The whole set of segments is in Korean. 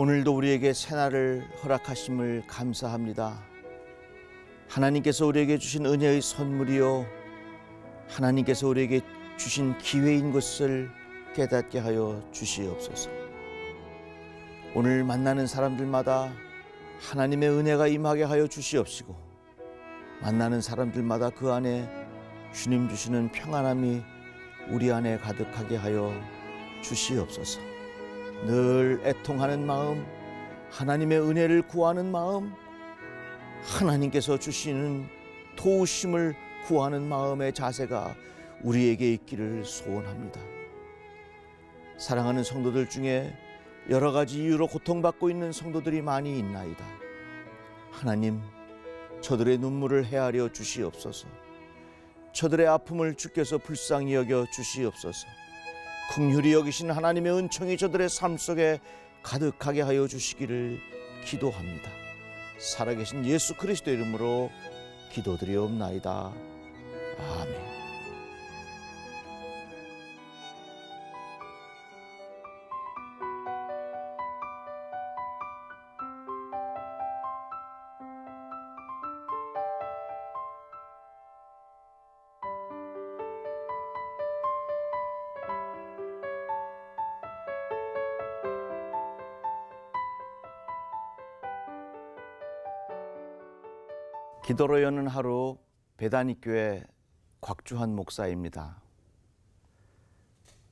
오늘도 우리에게 새날을 허락하심을 감사합니다. 하나님께서 우리에게 주신 은혜의 선물이요. 하나님께서 우리에게 주신 기회인 것을 깨닫게 하여 주시옵소서. 오늘 만나는 사람들마다 하나님의 은혜가 임하게 하여 주시옵시고 만나는 사람들마다 그 안에 주님 주시는 평안함이 우리 안에 가득하게 하여 주시옵소서. 늘 애통하는 마음, 하나님의 은혜를 구하는 마음, 하나님께서 주시는 도우심을 구하는 마음의 자세가 우리에게 있기를 소원합니다. 사랑하는 성도들 중에 여러 가지 이유로 고통받고 있는 성도들이 많이 있나이다. 하나님, 저들의 눈물을 헤아려 주시옵소서. 저들의 아픔을 주께서 불쌍히 여겨 주시옵소서. 긍휼히 여기신 하나님의 은총이 저들의 삶 속에 가득하게 하여 주시기를 기도합니다. 살아계신 예수 그리스도 이름으로 기도드리옵나이다. 아멘. 기도로 여는 하루 배단위교회 곽주환 목사입니다.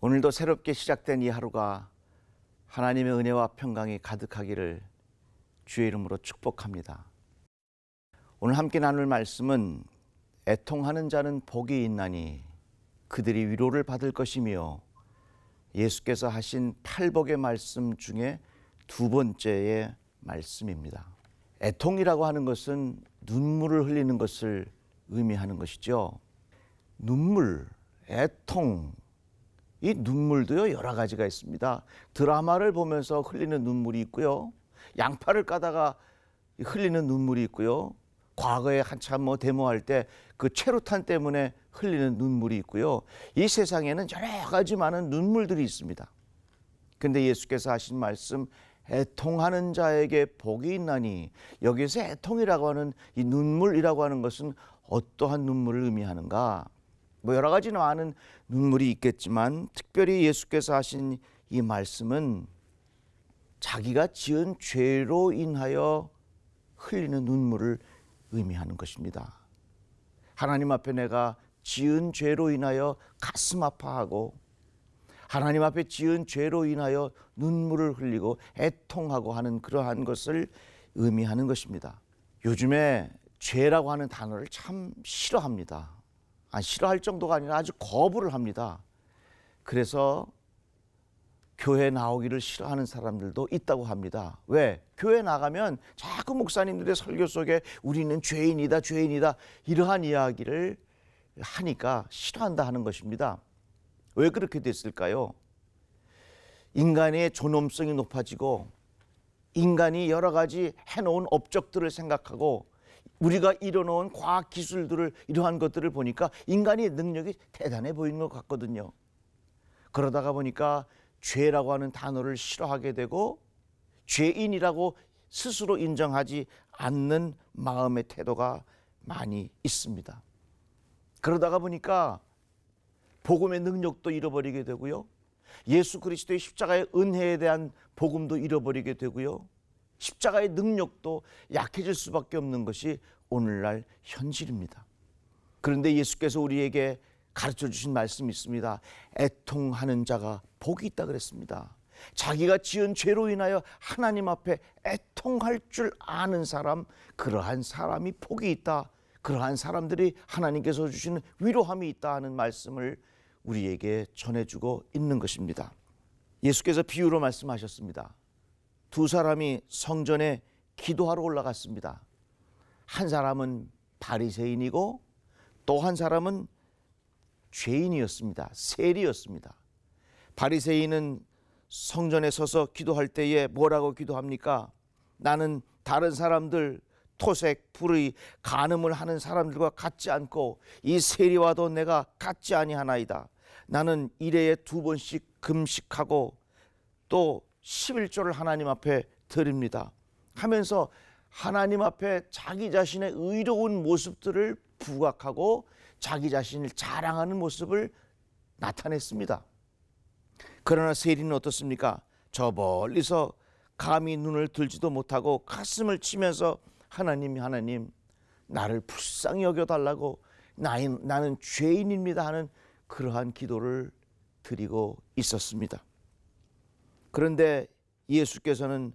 오늘도 새롭게 시작된 이 하루가 하나님의 은혜와 평강이 가득하기를 주의 이름으로 축복합니다. 오늘 함께 나눌 말씀은 애통하는 자는 복이 있나니 그들이 위로를 받을 것이며 예수께서 하신 팔복의 말씀 중에 두 번째의 말씀입니다. 애통이라고 하는 것은 눈물을 흘리는 것을 의미하는 것이죠. 눈물, 애통, 이 눈물도요 여러 가지가 있습니다. 드라마를 보면서 흘리는 눈물이 있고요, 양파를 까다가 흘리는 눈물이 있고요, 과거에 한참 뭐 데모할 때 그 최루탄 때문에 흘리는 눈물이 있고요. 이 세상에는 여러 가지 많은 눈물들이 있습니다. 근데 예수께서 하신 말씀 애통하는 자에게 복이 있나니 여기서 애통이라고 하는 이 눈물이라고 하는 것은 어떠한 눈물을 의미하는가? 뭐 여러 가지 많은 눈물이 있겠지만 특별히 예수께서 하신 이 말씀은 자기가 지은 죄로 인하여 흘리는 눈물을 의미하는 것입니다. 하나님 앞에 내가 지은 죄로 인하여 가슴 아파하고 하나님 앞에 지은 죄로 인하여 눈물을 흘리고 애통하고 하는 그러한 것을 의미하는 것입니다. 요즘에 죄라고 하는 단어를 참 싫어합니다. 아, 싫어할 정도가 아니라 아주 거부를 합니다. 그래서 교회 나오기를 싫어하는 사람들도 있다고 합니다. 왜? 교회 나가면 자꾸 목사님들의 설교 속에 우리는 죄인이다, 죄인이다 이러한 이야기를 하니까 싫어한다 하는 것입니다. 왜 그렇게 됐을까요? 인간의 존엄성이 높아지고 인간이 여러 가지 해놓은 업적들을 생각하고 우리가 이뤄놓은 과학 기술들을 이러한 것들을 보니까 인간의 능력이 대단해 보이는 것 같거든요. 그러다가 보니까 죄라고 하는 단어를 싫어하게 되고 죄인이라고 스스로 인정하지 않는 마음의 태도가 많이 있습니다. 그러다가 보니까 복음의 능력도 잃어버리게 되고요. 예수 그리스도의 십자가의 은혜에 대한 복음도 잃어버리게 되고요. 십자가의 능력도 약해질 수밖에 없는 것이 오늘날 현실입니다. 그런데 예수께서 우리에게 가르쳐 주신 말씀이 있습니다. 애통하는 자가 복이 있다 그랬습니다. 자기가 지은 죄로 인하여 하나님 앞에 애통할 줄 아는 사람, 그러한 사람이 복이 있다. 그러한 사람들이 하나님께서 주시는 위로함이 있다 하는 말씀을 우리에게 전해주고 있는 것입니다. 예수께서 비유로 말씀하셨습니다. 두 사람이 성전에 기도하러 올라갔습니다. 한 사람은 바리새인이고 또 한 사람은 죄인이었습니다. 세리였습니다. 바리새인은 성전에 서서 기도할 때에 뭐라고 기도합니까? 나는 다른 사람들 토색, 불의, 간음을 하는 사람들과 같지 않고 이 세리와도 내가 같지 아니하나이다. 나는 일회에 두 번씩 금식하고 또 11조를 하나님 앞에 드립니다. 하면서 하나님 앞에 자기 자신의 의로운 모습들을 부각하고 자기 자신을 자랑하는 모습을 나타냈습니다. 그러나 세리는 어떻습니까? 저 멀리서 감히 눈을 들지도 못하고 가슴을 치면서 하나님 하나님 나를 불쌍히 여겨 달라고 나는 죄인입니다 하는 그러한 기도를 드리고 있었습니다. 그런데 예수께서는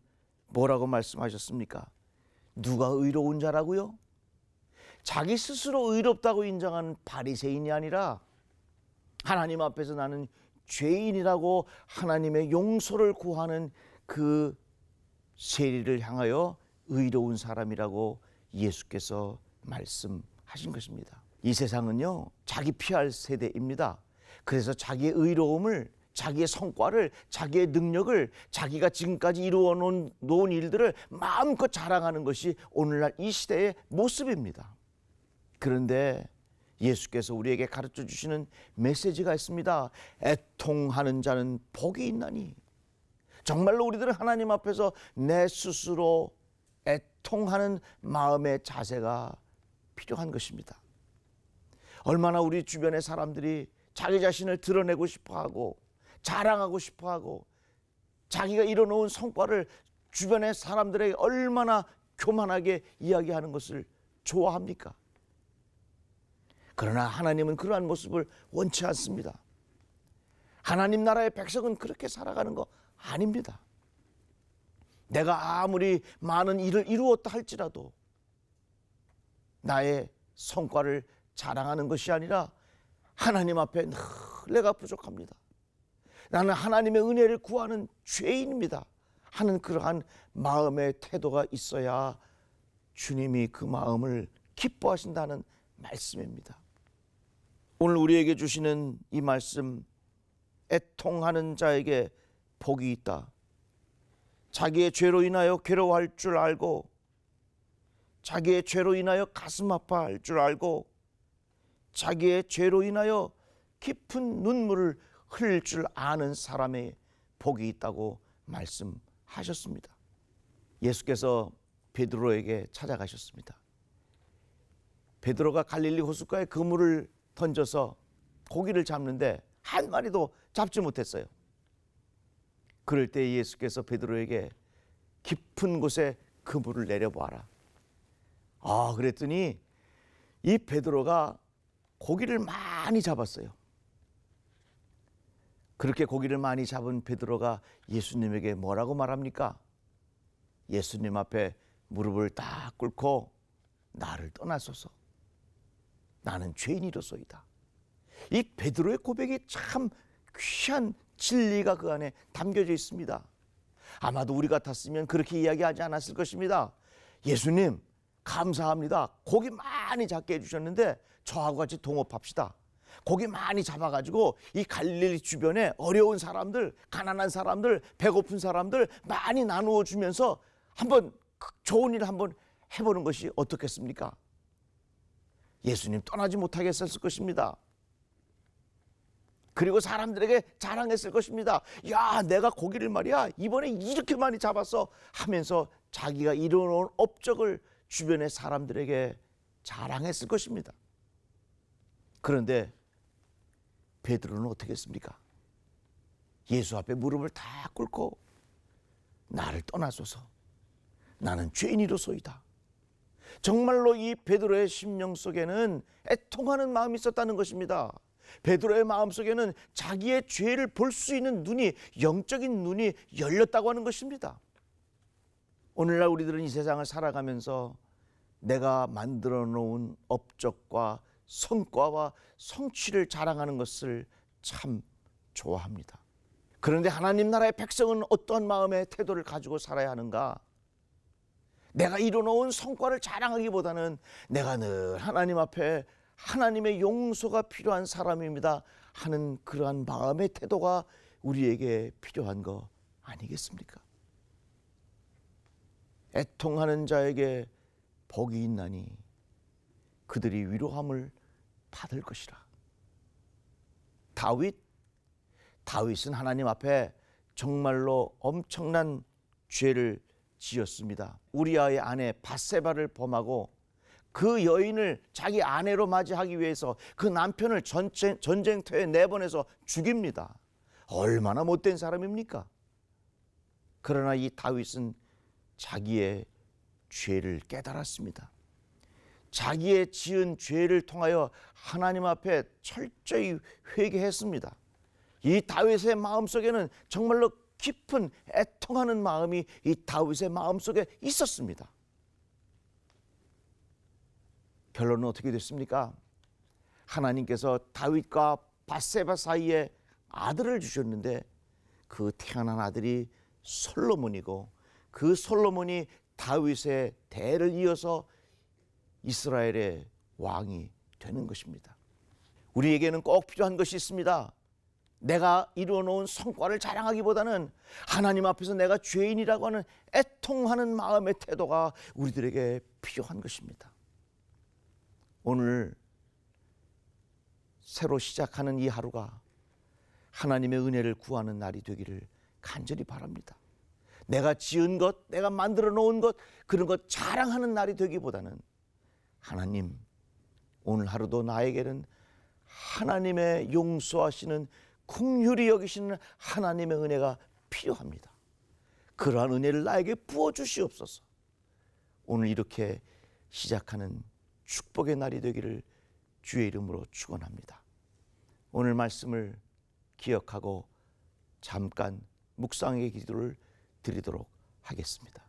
뭐라고 말씀하셨습니까? 누가 의로운 자라고요? 자기 스스로 의롭다고 인정하는 바리새인이 아니라 하나님 앞에서 나는 죄인이라고 하나님의 용서를 구하는 그 세리를 향하여 의로운 사람이라고 예수께서 말씀하신 것입니다. 이 세상은요, 자기 피할 세대입니다. 그래서 자기의 의로움을 자기의 성과를 자기의 능력을 자기가 지금까지 이루어 놓은, 놓은 일들을 마음껏 자랑하는 것이 오늘날 이 시대의 모습입니다. 그런데 예수께서 우리에게 가르쳐 주시는 메시지가 있습니다. 애통하는 자는 복이 있나니. 정말로 우리들은 하나님 앞에서 내 스스로 애 통하는 마음의 자세가 필요한 것입니다. 얼마나 우리 주변의 사람들이 자기 자신을 드러내고 싶어 하고 자랑하고 싶어 하고 자기가 이뤄놓은 성과를 주변의 사람들에게 얼마나 교만하게 이야기하는 것을 좋아합니까? 그러나 하나님은 그러한 모습을 원치 않습니다. 하나님 나라의 백성은 그렇게 살아가는 거 아닙니다. 내가 아무리 많은 일을 이루었다 할지라도 나의 성과를 자랑하는 것이 아니라 하나님 앞에 늘 내가 부족합니다. 나는 하나님의 은혜를 구하는 죄인입니다. 하는 그러한 마음의 태도가 있어야 주님이 그 마음을 기뻐하신다는 말씀입니다. 오늘 우리에게 주시는 이 말씀, 애통하는 자에게 복이 있다. 자기의 죄로 인하여 괴로워할 줄 알고, 자기의 죄로 인하여 가슴 아파할 줄 알고, 자기의 죄로 인하여 깊은 눈물을 흘릴 줄 아는 사람의 복이 있다고 말씀하셨습니다. 예수께서 베드로에게 찾아가셨습니다. 베드로가 갈릴리 호숫가에 그물을 던져서 고기를 잡는데 한 마리도 잡지 못했어요. 그럴 때 예수께서 베드로에게 깊은 곳에 그물을 내려보아라. 아, 그랬더니 이 베드로가 고기를 많이 잡았어요. 그렇게 고기를 많이 잡은 베드로가 예수님에게 뭐라고 말합니까? 예수님 앞에 무릎을 딱 꿇고 나를 떠나소서. 나는 죄인이로소이다. 이 베드로의 고백이 참 귀한 진리가 그 안에 담겨져 있습니다. 아마도 우리 같았으면 그렇게 이야기하지 않았을 것입니다. 예수님, 감사합니다. 고기 많이 잡게 해주셨는데 저하고 같이 동업합시다. 고기 많이 잡아가지고 이 갈릴리 주변에 어려운 사람들, 가난한 사람들, 배고픈 사람들 많이 나누어 주면서 한번 좋은 일 한번 해보는 것이 어떻겠습니까? 예수님 떠나지 못하게 했을 것입니다. 그리고 사람들에게 자랑했을 것입니다. 야, 내가 고기를 말이야, 이번에 이렇게 많이 잡았어 하면서 자기가 이뤄놓은 업적을 주변의 사람들에게 자랑했을 것입니다. 그런데 베드로는 어떻게 했습니까? 예수 앞에 무릎을 다 꿇고 나를 떠나소서. 나는 죄인이로소이다. 정말로 이 베드로의 심령 속에는 애통하는 마음이 있었다는 것입니다. 베드로의 마음 속에는 자기의 죄를 볼 수 있는 눈이 영적인 눈이 열렸다고 하는 것입니다. 오늘날 우리들은 이 세상을 살아가면서 내가 만들어 놓은 업적과 성과와 성취를 자랑하는 것을 참 좋아합니다. 그런데 하나님 나라의 백성은 어떠한 마음의 태도를 가지고 살아야 하는가? 내가 이뤄놓은 성과를 자랑하기보다는 내가 늘 하나님 앞에 하나님의 용서가 필요한 사람입니다 하는 그러한 마음의 태도가 우리에게 필요한 거 아니겠습니까? 애통하는 자에게 복이 있나니 그들이 위로함을 받을 것이라. 다윗 다윗은 하나님 앞에 정말로 엄청난 죄를 지었습니다. 우리아의 아내 바세바를 범하고 그 여인을 자기 아내로 맞이하기 위해서 그 남편을 전쟁, 전쟁터에 내보내서 죽입니다. 얼마나 못된 사람입니까? 그러나 이 다윗은 자기의 죄를 깨달았습니다. 자기의 지은 죄를 통하여 하나님 앞에 철저히 회개했습니다. 이 다윗의 마음속에는 정말로 깊은 애통하는 마음이 이 다윗의 마음속에 있었습니다. 결론은 어떻게 됐습니까? 하나님께서 다윗과 바세바 사이에 아들을 주셨는데 그 태어난 아들이 솔로몬이고 그 솔로몬이 다윗의 대를 이어서 이스라엘의 왕이 되는 것입니다. 우리에게는 꼭 필요한 것이 있습니다. 내가 이루어 놓은 성과를 자랑하기보다는 하나님 앞에서 내가 죄인이라고 하는 애통하는 마음의 태도가 우리들에게 필요한 것입니다. 오늘 새로 시작하는 이 하루가 하나님의 은혜를 구하는 날이 되기를 간절히 바랍니다. 내가 지은 것, 내가 만들어 놓은 것, 그런 것 자랑하는 날이 되기보다는 하나님, 오늘 하루도 나에게는 하나님의 용서하시는 궁휼히 여기시는 하나님의 은혜가 필요합니다. 그러한 은혜를 나에게 부어 주시옵소서. 오늘 이렇게 시작하는 축복의 날이 되기를 주의 이름으로 축원합니다. 오늘 말씀을 기억하고 잠깐 묵상의 기도를 드리도록 하겠습니다.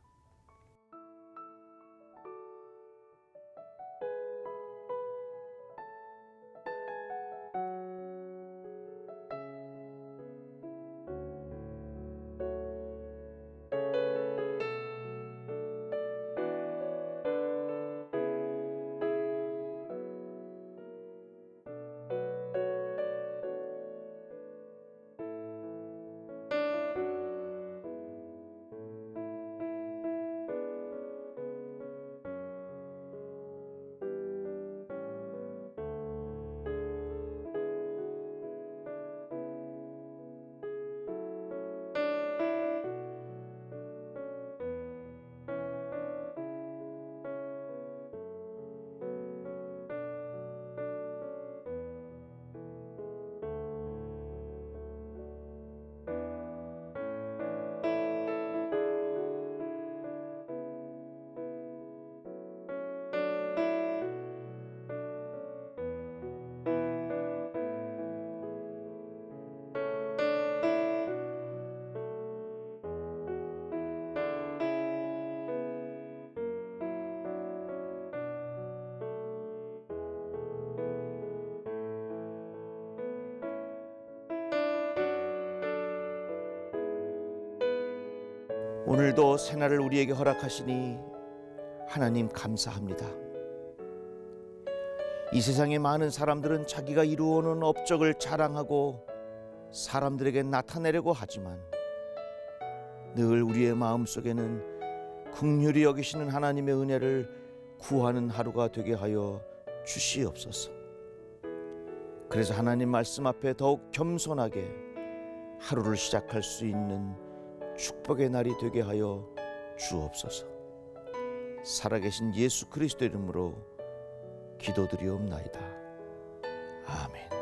오늘도 새날을 우리에게 허락하시니 하나님 감사합니다. 이 세상의 많은 사람들은 자기가 이루어놓은 업적을 자랑하고 사람들에게 나타내려고 하지만 늘 우리의 마음 속에는 긍휼히 여기시는 하나님의 은혜를 구하는 하루가 되게 하여 주시옵소서. 그래서 하나님 말씀 앞에 더욱 겸손하게 하루를 시작할 수 있는 축복의 날이 되게 하여 주옵소서. 살아계신 예수 그리스도 이름으로 기도드리옵나이다. 아멘.